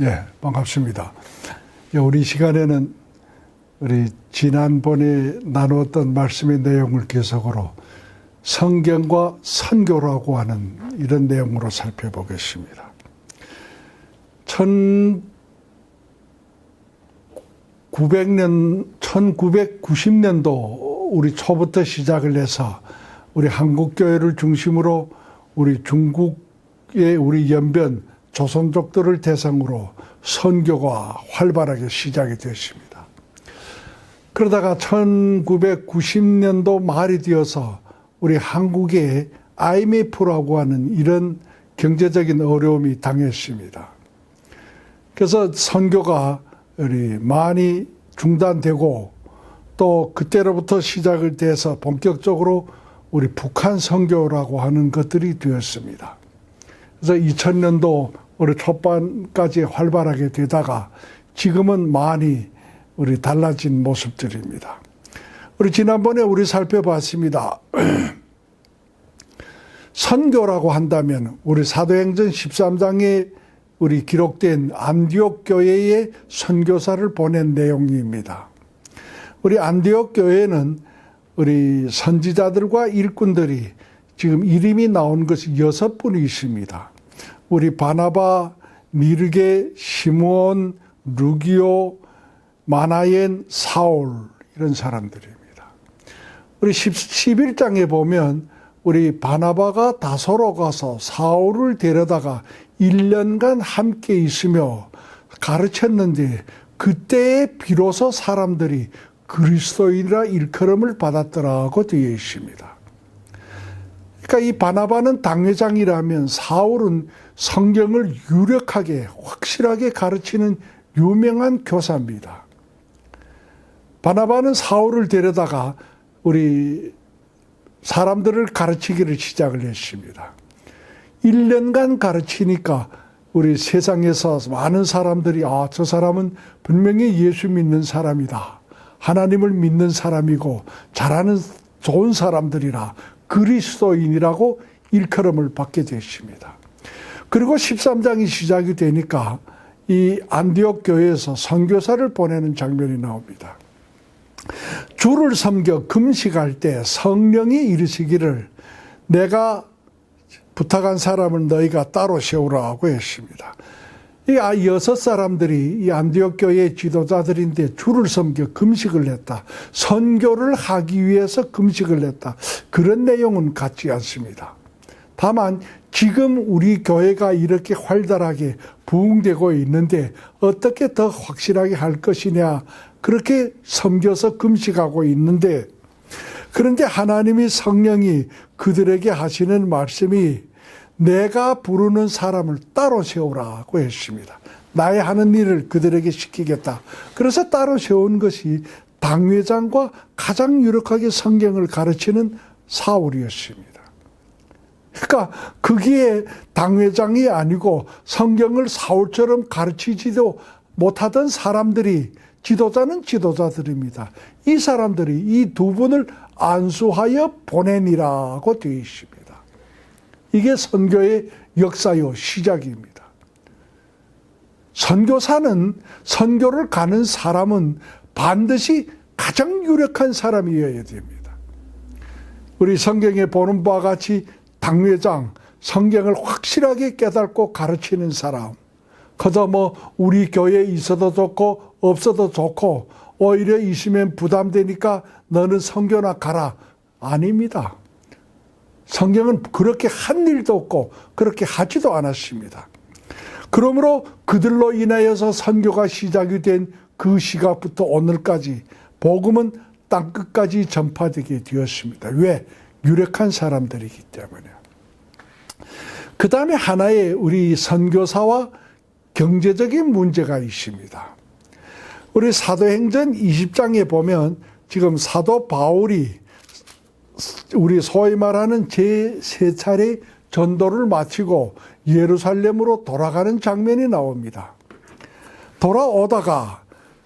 예, 반갑습니다. 예, 우리 시간에는 우리 지난번에 나누었던 말씀의 내용을 계속으로 성경과 선교라고 하는 이런 내용으로 살펴보겠습니다. 1900년, 1990년도 우리 초부터 시작을 해서 우리 한국교회를 중심으로 우리 중국의 우리 연변 조선족들을 대상으로 선교가 활발하게 시작이 됐습니다. 그러다가 1990년도 말이 되어서 우리 한국에 IMF라고 하는 이런 경제적인 어려움이 당했습니다. 그래서 선교가 우리 많이 중단되고 또 그때로부터 시작을 돼서 본격적으로 우리 북한 선교라고 하는 것들이 되었습니다. 그래서 2000년도 우리 초반까지 활발하게 되다가 지금은 많이 우리 달라진 모습들입니다. 우리 지난번에 우리 살펴봤습니다. 선교라고 한다면 우리 사도행전 13장에 우리 기록된 안디옥 교회의 선교사를 보낸 내용입니다. 우리 안디옥 교회는 우리 선지자들과 일꾼들이 지금 이름이 나온 것이 여섯 분이 있습니다. 우리 바나바, 미르게, 시므온, 루기오, 마나엔, 사울 이런 사람들입니다. 우리 11장에 보면 우리 바나바가 다소로 가서 사울을 데려다가 1년간 함께 있으며 가르쳤는데 그때에 비로소 사람들이 그리스도인이라 일컬음을 받았더라고 되어 있습니다. 그러니까 이 바나바는 당회장이라면 사울은 성경을 유력하게 확실하게 가르치는 유명한 교사입니다. 바나바는 사울을 데려다가 우리 사람들을 가르치기를 시작을 했습니다. 1년간 가르치니까 우리 세상에서 많은 사람들이 아, 저 사람은 분명히 예수 믿는 사람이다. 하나님을 믿는 사람이고 잘하는 좋은 사람들이라 그리스도인이라고 일컬음을 받게 됐습니다. 그리고 13장이 시작이 되니까 이 안디옥 교회에서 선교사를 보내는 장면이 나옵니다. 주를 섬겨 금식할 때 성령이 이르시기를 내가 부탁한 사람을 너희가 따로 세우라고 했습니다. 이 아, 여섯 사람들이 이 안디옥 교회 지도자들인데 주를 섬겨 금식을 했다. 선교를 하기 위해서 금식을 했다. 그런 내용은 같지 않습니다. 다만 지금 우리 교회가 이렇게 활달하게 부흥되고 있는데 어떻게 더 확실하게 할 것이냐 그렇게 섬겨서 금식하고 있는데 그런데 하나님이 성령이 그들에게 하시는 말씀이 내가 부르는 사람을 따로 세우라고 했습니다. 나의 하는 일을 그들에게 시키겠다. 그래서 따로 세운 것이 당회장과 가장 유력하게 성경을 가르치는 사울이었습니다. 그러니까 거기에 당회장이 아니고 성경을 사울처럼 가르치지도 못하던 사람들이 지도자는 지도자들입니다. 이 사람들이 이 두 분을 안수하여 보내니라고 되어 있습니다. 이게 선교의 역사요 시작입니다. 선교사는 선교를 가는 사람은 반드시 가장 유력한 사람이어야 됩니다. 우리 성경에 보는 바와 같이 당회장, 성경을 확실하게 깨닫고 가르치는 사람, 그저 뭐 우리 교회에 있어도 좋고 없어도 좋고 오히려 있으면 부담되니까 너는 성교나 가라. 아닙니다. 성경은 그렇게 한 일도 없고 그렇게 하지도 않았습니다. 그러므로 그들로 인하여서 선교가 시작이 된 그 시각부터 오늘까지 복음은 땅 끝까지 전파되게 되었습니다. 왜? 유력한 사람들이기 때문에. 그 다음에 하나의 우리 선교사와 경제적인 문제가 있습니다. 우리 사도행전 20장에 보면 지금 사도 바울이 우리 소위 말하는 제 세 차례 전도를 마치고 예루살렘으로 돌아가는 장면이 나옵니다. 돌아오다가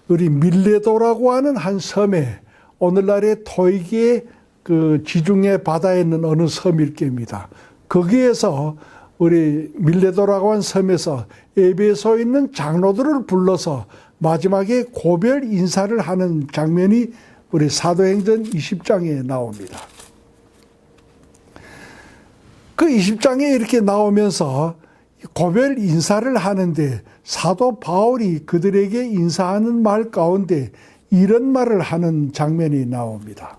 우리 밀레도라고 하는 한 섬에 오늘날의 토이기의 그 지중해 바다에 있는 어느 섬일 겁니다. 거기에서 우리 밀레도라고 한 섬에서 에베소에 있는 장로들을 불러서 마지막에 고별 인사를 하는 장면이 우리 사도행전 20장에 나옵니다. 그 20장에 이렇게 나오면서 고별 인사를 하는데 사도 바울이 그들에게 인사하는 말 가운데 이런 말을 하는 장면이 나옵니다.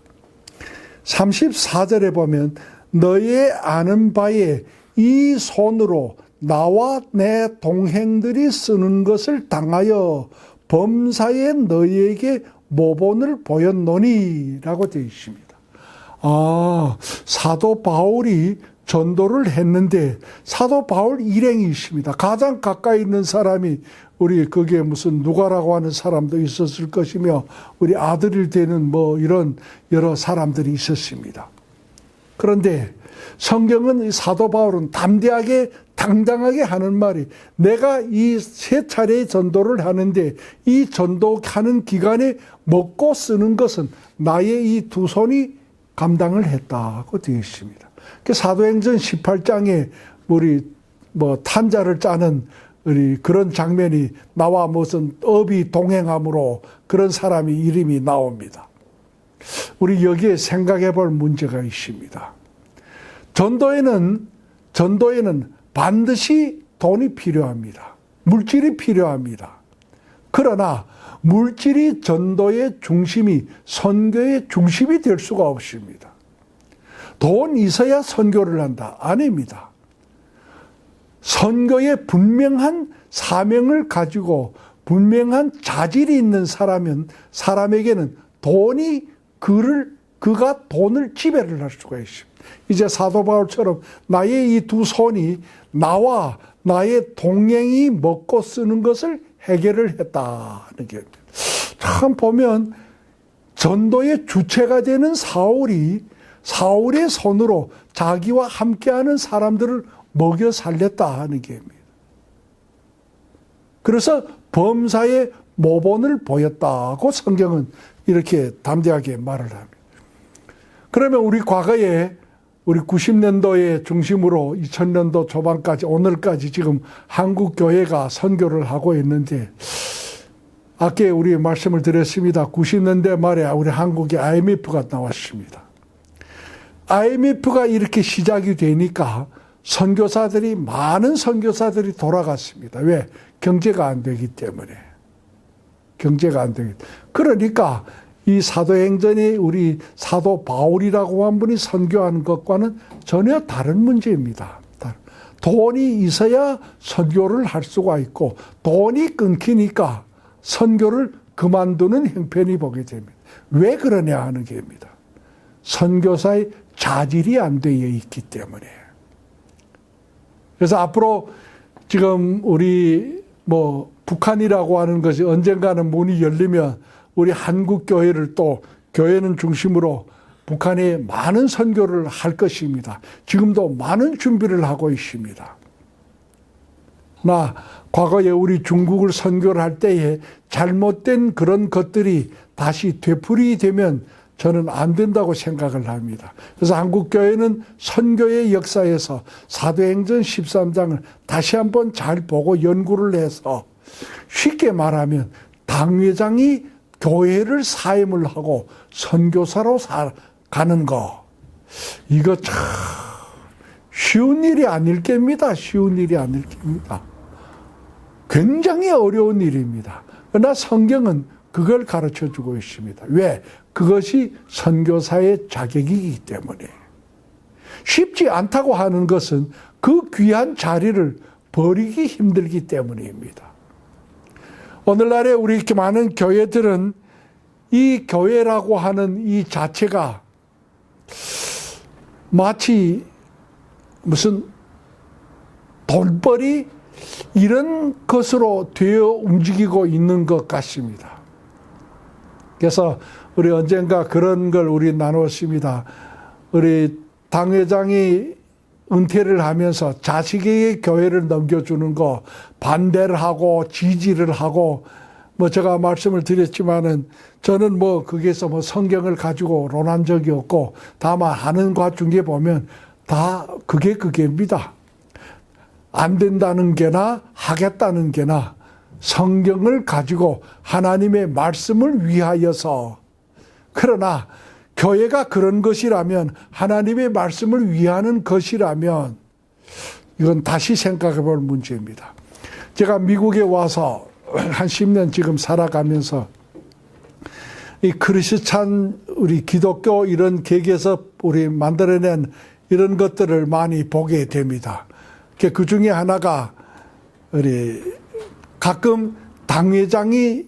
34절에 보면 너의 아는 바에 이 손으로 나와 내 동행들이 쓰는 것을 당하여 범사에 너희에게 모본을 보였노니라고 되어 있습니다. 아, 사도 바울이 전도를 했는데 사도 바울 일행이 있습니다. 가장 가까이 있는 사람이 우리 거기에 무슨 누가라고 하는 사람도 있었을 것이며 우리 아들일 때는 뭐 이런 여러 사람들이 있었습니다. 그런데 성경은 이 사도 바울은 담대하게 당당하게 하는 말이 내가 이 세 차례 전도를 하는데 이 전도하는 기간에 먹고 쓰는 것은 나의 이 두 손이 감당을 했다고 되어 있습니다. 그 사도행전 18장에 우리 뭐 탄자를 짜는 우리 그런 장면이 나와 무슨 업이 동행함으로 그런 사람이 이름이 나옵니다. 우리 여기에 생각해 볼 문제가 있습니다. 전도에는 전도에는 반드시 돈이 필요합니다. 물질이 필요합니다. 그러나 물질이 전도의 중심이 선교의 중심이 될 수가 없습니다. 돈 있어야 선교를 한다. 아닙니다. 선교에 분명한 사명을 가지고 분명한 자질이 있는 사람은 사람에게는 돈이 그를 그가 돈을 지배를 할 수가 있습니다. 이제 사도 바울처럼 나의 이 두 손이 나와 나의 동행이 먹고 쓰는 것을 해결을 했다는 게. 참 보면 전도의 주체가 되는 사울이 사울의 손으로 자기와 함께하는 사람들을 먹여 살렸다 하는 게입니다. 그래서 범사의 모본을 보였다고 성경은 이렇게 담대하게 말을 합니다. 그러면 우리 과거에 우리 90년도의 중심으로 2000년도 초반까지 오늘까지 지금 한국 교회가 선교를 하고 있는데 아까 우리 말씀을 드렸습니다. 90년대 말에 우리 한국에 IMF가 나왔습니다. IMF가 이렇게 시작이 되니까 선교사들이 많은 선교사들이 돌아갔습니다. 왜? 경제가 안 되기 때문에. 경제가 안 되기. 그러니까 이 사도행전이 우리 사도 바울이라고 한 분이 선교하는 것과는 전혀 다른 문제입니다. 돈이 있어야 선교를 할 수가 있고 돈이 끊기니까 선교를 그만두는 형편이 보게 됩니다. 왜 그러냐 하는 게입니다. 선교사의 자질이 안 되어 있기 때문에. 그래서 앞으로 지금 우리 뭐 북한이라고 하는 것이 언젠가는 문이 열리면 우리 한국 교회를 또 교회는 중심으로 북한에 많은 선교를 할 것입니다. 지금도 많은 준비를 하고 있습니다. 나 과거에 우리 중국을 선교를 할 때에 잘못된 그런 것들이 다시 되풀이 되면 저는 안 된다고 생각을 합니다. 그래서 한국교회는 선교의 역사에서 사도행전 13장을 다시 한번 잘 보고 연구를 해서 쉽게 말하면 당회장이 교회를 사임을 하고 선교사로 가는 거 이거 참 쉬운 일이 아닐 겁니다. 쉬운 일이 아닐 겁니다. 굉장히 어려운 일입니다. 그러나 성경은 그걸 가르쳐 주고 있습니다. 왜? 그것이 선교사의 자격이기 때문에. 쉽지 않다고 하는 것은 그 귀한 자리를 버리기 힘들기 때문입니다. 오늘날에 우리 이렇게 많은 교회들은 이 교회라고 하는 이 자체가 마치 무슨 돈벌이 이런 것으로 되어 움직이고 있는 것 같습니다. 그래서 우리 언젠가 그런 걸 우리 나누었습니다. 우리 당회장이 은퇴를 하면서 자식에게 교회를 넘겨주는 거 반대를 하고 지지를 하고 뭐 제가 말씀을 드렸지만은 저는 뭐 거기에서 뭐 성경을 가지고 논한 적이 없고 다만 하는 것 중에 보면 다 그게 그게입니다. 안 된다는 게나 하겠다는 게나 성경을 가지고 하나님의 말씀을 위하여서 그러나 교회가 그런 것이라면 하나님의 말씀을 위하는 것이라면 이건 다시 생각해 볼 문제입니다. 제가 미국에 와서 한 10년 지금 살아가면서 이 크리스찬 우리 기독교 이런 계기에서 우리 만들어낸 이런 것들을 많이 보게 됩니다. 그 중에 하나가 우리 가끔 당회장이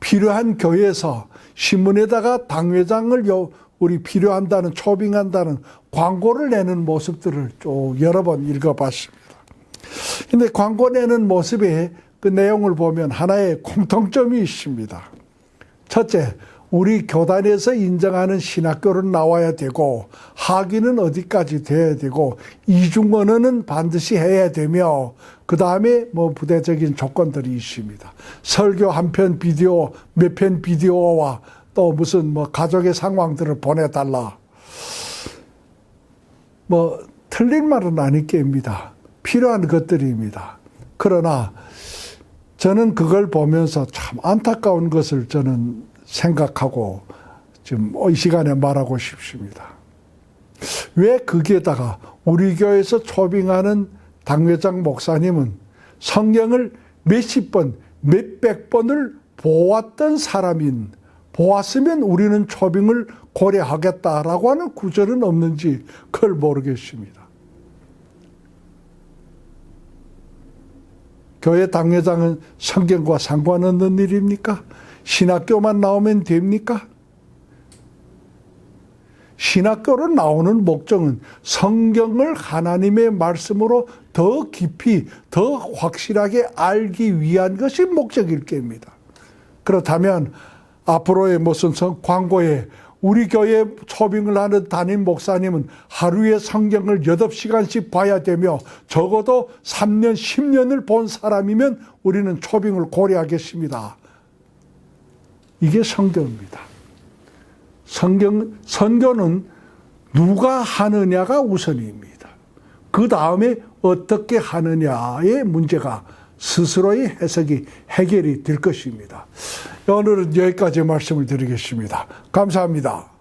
필요한 교회에서 신문에다가 당회장을 요 우리 필요한다는 초빙한다는 광고를 내는 모습들을 쭉 여러 번 읽어봤습니다. 근데 광고 내는 모습에 그 내용을 보면 하나의 공통점이 있습니다. 첫째, 우리 교단에서 인정하는 신학교는 나와야 되고 학위는 어디까지 돼야 되고 이중 언어는 반드시 해야 되며 그 다음에 뭐 부대적인 조건들이 있습니다. 설교 한 편 비디오 몇 편 비디오와 또 무슨 뭐 가족의 상황들을 보내달라. 뭐 틀린 말은 아니겠습니다. 필요한 것들입니다. 그러나 저는 그걸 보면서 참 안타까운 것을 저는 생각하고 지금 이 시간에 말하고 싶습니다. 왜 거기에다가 우리 교회에서 초빙하는 당회장 목사님은 성경을 몇십 번, 몇백 번을 보았던 사람인, 보았으면 우리는 초빙을 고려하겠다라고 하는 구절은 없는지 그걸 모르겠습니다. 교회 당회장은 성경과 상관없는 일입니까? 신학교만 나오면 됩니까? 신학교로 나오는 목적은 성경을 하나님의 말씀으로 더 깊이, 더 확실하게 알기 위한 것이 목적일 겁니다. 그렇다면 앞으로의 무슨 성- 광고에 우리 교회 초빙을 하는 담임 목사님은 하루에 성경을 8시간씩 봐야 되며 적어도 3년, 10년을 본 사람이면 우리는 초빙을 고려하겠습니다. 이게 성경입니다. 성경, 선교는 누가 하느냐가 우선입니다. 그 다음에 어떻게 하느냐의 문제가 스스로의 해석이 해결이 될 것입니다. 오늘은 여기까지 말씀을 드리겠습니다. 감사합니다.